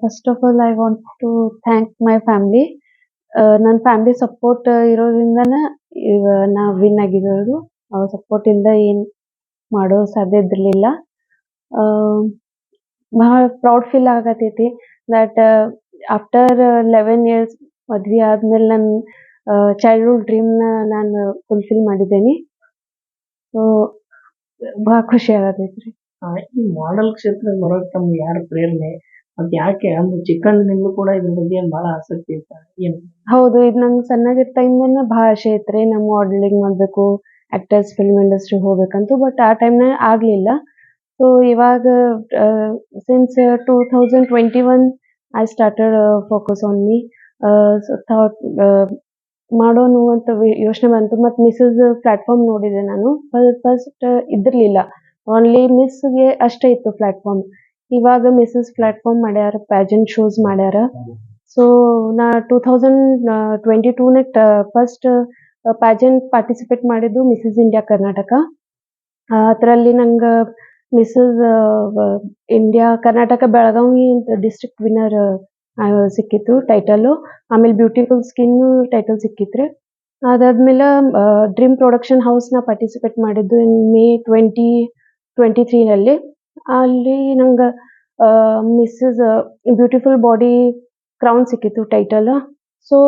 First of all I want to thank my family ನನ್ನ family support ಇರೋದ್ರಿಂದನೇ ಈಗ ನಾ ವಿನ್ ಆಗಿರೋದು. ಅವ್ರ ಸಪೋರ್ಟ್ ಇಂದ ಏನ್ ಮಾಡೋ ಸಾಧ್ಯ ಇರಲಿಲ್ಲ ಬಹಳ ಪ್ರೌಡ್ ಫೀಲ್ ಆಗತೈತಿ ದಟ್ ಆಫ್ಟರ್ ಲೆವೆನ್ ಇಯರ್ಸ್ ಮದ್ವೆ ಆದ್ಮೇಲೆ ನನ್ನ ಚೈಲ್ಡ್ಹುಡ್ ಡ್ರೀಮ್ನ ನಾನು ಫುಲ್ಫಿಲ್ ಮಾಡಿದ್ದೇನೆ. ಸೊ ಬಹಳ ಖುಷಿ ಆಗತೈತ್ರಿ. ಈ ಮಾಡೆಲ್ ಕ್ಷೇತ್ರ ಬರೋಕ್ ತಮ್ಗೆ ಯಾರು ಪ್ರೇರಣೆ? ಮತ್ ಯಾಕೆ? ಅಂದ್ರೆ ಚಿಕ್ಕಂದಿನಿಂದಲೂ ಕೂಡ ಇದ್ರ ಬಗ್ಗೆ ಬಹಳ ಆಸಕ್ತಿ ಇತ್ತ ಏನ್? ಹೌದು, ಇದು ನಂಗೆ ಸಣ್ಣಗಿರ್ತಾಗಿಂದನೇ ಭಾಳ ಆಸೆ ಐತ್ರಿ ನಾ ಮಾಡೆಲಿಂಗ್ ಮಾಡಬೇಕು ಆಕ್ಟರ್ಸ್ ಫಿಲ್ಮ್ ಇಂಡಸ್ಟ್ರಿ ಹೋಗ್ಬೇಕಂತ ಬಟ್ ಆ ಟೈಮ್ನಾಗ ಆಗ್ಲಿಲ್ಲ. ಸೊ ಇವಾಗ since two thousand twenty one I started focus on me thought ಮಾಡೋನು ಅಂತ ಯೋಚನೆ ಬಂತು. ಮತ್ತು ಮಿಸ್ಸಸ್ ಪ್ಲಾಟ್ಫಾರ್ಮ್ ನೋಡಿದೆ ನಾನು. ಫಸ್ಟ್ ಇದ್ರಲಿಲ್ಲ ಓನ್ಲಿ ಮಿಸ್ಗೆ ಅಷ್ಟೇ ಇತ್ತು ಪ್ಲಾಟ್ಫಾರ್ಮ್ ಇವಾಗ ಮಿಸ್ಸಸ್ ಪ್ಲಾಟ್ಫಾರ್ಮ್ ಮಾಡ್ಯಾರ ಪ್ಯಾಜೆಂಟ್ ಶೋಸ್ ಮಾಡ್ಯಾರ. ಸೊ ನಾ ಟೂ ತೌಸಂಡ್ ಟ್ವೆಂಟಿ ಟೂನಾಗ ಫಸ್ಟ್ ಪ್ಯಾಜೆಂಟ್ ಪಾರ್ಟಿಸಿಪೇಟ್ ಮಾಡಿದ್ದು ಮಿಸ್ಸಸ್ ಇಂಡಿಯಾ ಕರ್ನಾಟಕ ಅದರಲ್ಲಿ ನಂಗೆ Mrs India Karnataka Belagavi district winner ಸಿಕ್ಕಿತ್ತು ಟೈಟಲು ಆಮೇಲೆ ಬ್ಯೂಟಿಫುಲ್ ಸ್ಕಿನ್ ಟೈಟಲ್ ಸಿಕ್ಕಿತ್ರಿ. ಅದಾದ್ಮೇಲೆ ಡ್ರೀಮ್ ಪ್ರೊಡಕ್ಷನ್ ಹೌಸ್ನ ಪಾರ್ಟಿಸಿಪೇಟ್ ಮಾಡಿದ್ದು ಇನ್ ಮೇ ಟ್ವೆಂಟಿ ಟ್ವೆಂಟಿ ತ್ರೀನಲ್ಲಿ ಅಲ್ಲಿ ನಂಗೆ ಮಿಸ್ಸಸ್ ಬ್ಯೂಟಿಫುಲ್ ಬಾಡಿ ಕ್ರೌನ್ ಸಿಕ್ಕಿತ್ತು ಟೈಟಲ್ ಸೊ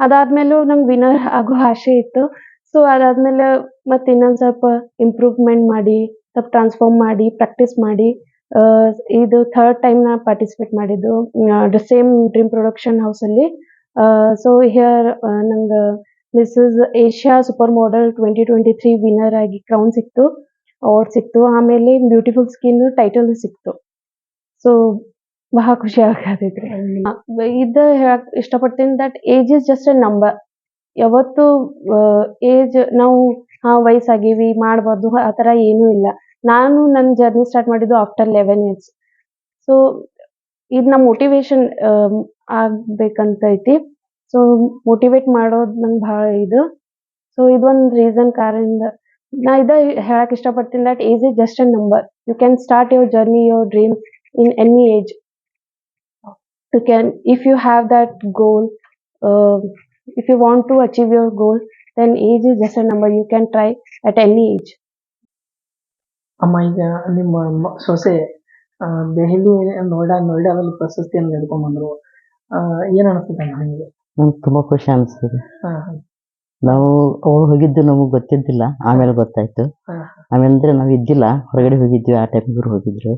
ಅದಾದ್ಮೇಲೂ ನಂಗೆ ವಿನ್ನರ್ ಆಗೋ ಆಸೆ ಇತ್ತು. ಸೊ ಅದಾದ್ಮೇಲೆ ಮತ್ತೆ ಇನ್ನೊಂದು ಸ್ವಲ್ಪ ಇಂಪ್ರೂವ್ಮೆಂಟ್ ಮಾಡಿ, ಸ್ವಲ್ಪ ಟ್ರಾನ್ಸ್ಫಾರ್ಮ್ ಮಾಡಿ ಪ್ರಾಕ್ಟೀಸ್ ಮಾಡಿ ಇದು ಥರ್ಡ್ ಟೈಮ್ ನಾ ಪಾರ್ಟಿಸಿಪೇಟ್ ಮಾಡಿದ್ದು ದ ಸೇಮ್ ಡ್ರೀಮ್ ಪ್ರೊಡಕ್ಷನ್ ಹೌಸಲ್ಲಿ ಸೊ ಹಿಯರ್ ನಂಗೆ Mrs Asia super model twenty twenty three winner ಆಗಿ ಕ್ರೌನ್ ಸಿಕ್ತು. ಅವಾರ್ಡ್ ಸಿಕ್ತು. ಆಮೇಲೆ ಬ್ಯೂಟಿಫುಲ್ ಸ್ಕಿನ್ ಟೈಟಲ್ ಸಿಕ್ತು. ಸೊ ಬಹಳ ಖುಷಿ ಆಗತೈತ್ರಿ ಇದು ಹೇಳಕ್ ಇಷ್ಟಪಡ್ತೀನಿ that age is just a number ಯಾವತ್ತು ಏಜ್ ನಾವು ಹಾ ವಯಸ್ಸಾಗೀವಿ ಮಾಡಬಾರ್ದು ಆ ಥರ ಏನೂ ಇಲ್ಲ. ನಾನು ನನ್ನ ಜರ್ನಿ ಸ್ಟಾರ್ಟ್ ಮಾಡಿದ್ದು ಆಫ್ಟರ್ ಲೆವೆನ್ ಇಯರ್ಸ್ ಸೊ ಇದು ನಮ್ಮ ಮೋಟಿವೇಶನ್ ಆಗ್ಬೇಕಂತ ಐತಿ ಸೊ ಮೋಟಿವೇಟ್ ಮಾಡೋದು ನಂಗೆ ಭಾಳ ಇದು. ಸೊ ಇದೊಂದು ರೀಸನ್ ಕಾರಣದಿಂದ ನಾ ಇದ ಹೇಳಕ್ ಇಷ್ಟಪಡ್ತೀನಿ that age is just a number you can start your journey your dream in any age you can if you have that goal uh, if you want to achieve your goal then age is just a number. You can try at any age. ಅಮ್ಮ ಈಗ ನಿಮ್ಮ ಮ- ಸೊಸೆ ಆ, ದೆಹಲಿ ನೋಯ್ಡಾ ನೋಯ್ಡಾದಲ್ಲಿ ಪ್ರಶಸ್ತಿಯನ್ನು ಗೆದ್ಕೊಂಡ್ ಬಂದ್ರು. ಆ, ಏನ್ ಅನಿಸ್ತದೆ ನಿಮಗೆ? ನಂಗೆ ತುಂಬಾ ಖುಷಿ ಅನಿಸ್ತದೆ ಹಾ. ನಾವು ಅವಳು ಹೋಗಿದ್ದು ನಮಗೆ ಗೊತ್ತಿದ್ದಿಲ್ಲ. ಆಮೇಲೆ ಗೊತ್ತಾಯ್ತು. ಆಮೇಲೆ ಅಂದ್ರೆ ನಾವು ಇದ್ದಿಲ್ಲ. ಹೊರಗಡೆ ಹೋಗಿದ್ವಿ ಆ ಟೈಮ್ ಇವ್ರು ಹೋಗಿದ್ರು.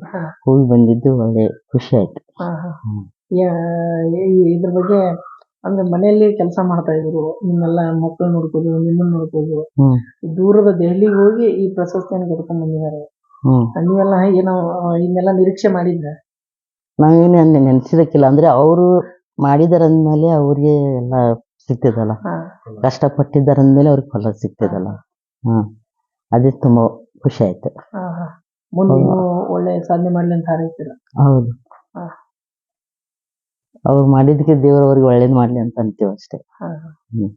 ಹೋಗಿ ಬಂದಿದ್ದು ಒಳ್ಳೆ ಖುಷಿ ಆಯ್ತು. ಇದ್ರ ಬಗ್ಗೆ ಅಂದ್ರೆ ಮನೆಯಲ್ಲಿ ಕೆಲಸ ಮಾಡ್ತಾ ಇದ್ರು. ನಿಮ್ಮೆಲ್ಲ ಮಕ್ಕಳು ನೋಡ್ಕೋದು ನಿಮ್ಮನ್ನ ನೋಡ್ಕೋದು ದೂರದ ದೆಹಲಿಗೆ ಹೋಗಿ ಈ ಪ್ರಶಸ್ತಿಯನ್ನು ಗೆದ್ಕೊಂಡ್ ಬಂದಿದ್ದಾರೆ. ನೀವೆಲ್ಲ ಏನೋ ಇನ್ನೆಲ್ಲ ಇದನ್ನೆಲ್ಲ ನಿರೀಕ್ಷೆ ಮಾಡಿದ್ರ? ನಾವೇನು ಅಂದೆ ನೆನ್ಸಿದಕ್ಕಿಲ್ಲ. ಅಂದ್ರೆ ಅವರು ಮಾಡಿದಾರ ಅಂದ್ಮೇಲೆ ಅವ್ರಿಗೆ ಎಲ್ಲ ಸಿಗ್ತದಲ್ಲ? ಕಷ್ಟಪಟ್ಟಿದ್ದಾರೆ ಅಂದ್ಮೇಲೆ ಅವ್ರಿಗೆ ಫಲ ಸಿಗ್ತದಲ್ಲ? ಹ್ಮ್. ಅದೇ ತುಂಬಾ ಖುಷಿ ಆಯ್ತು. ಮುಂದೆ ಒಳ್ಳೆ ಸಾಧನೆ ಮಾಡ್ಲಿ ಅಂತ ಹೌದು. ಅವ್ರು ಮಾಡಿದಕ್ಕೆ ದೇವ್ರು ಅವ್ರಿಗೆ ಒಳ್ಳೇದ್ ಮಾಡ್ಲಿ ಅಂತ ಅಂತೀವಿ ಅಷ್ಟೇ. ಹ್ಮ್.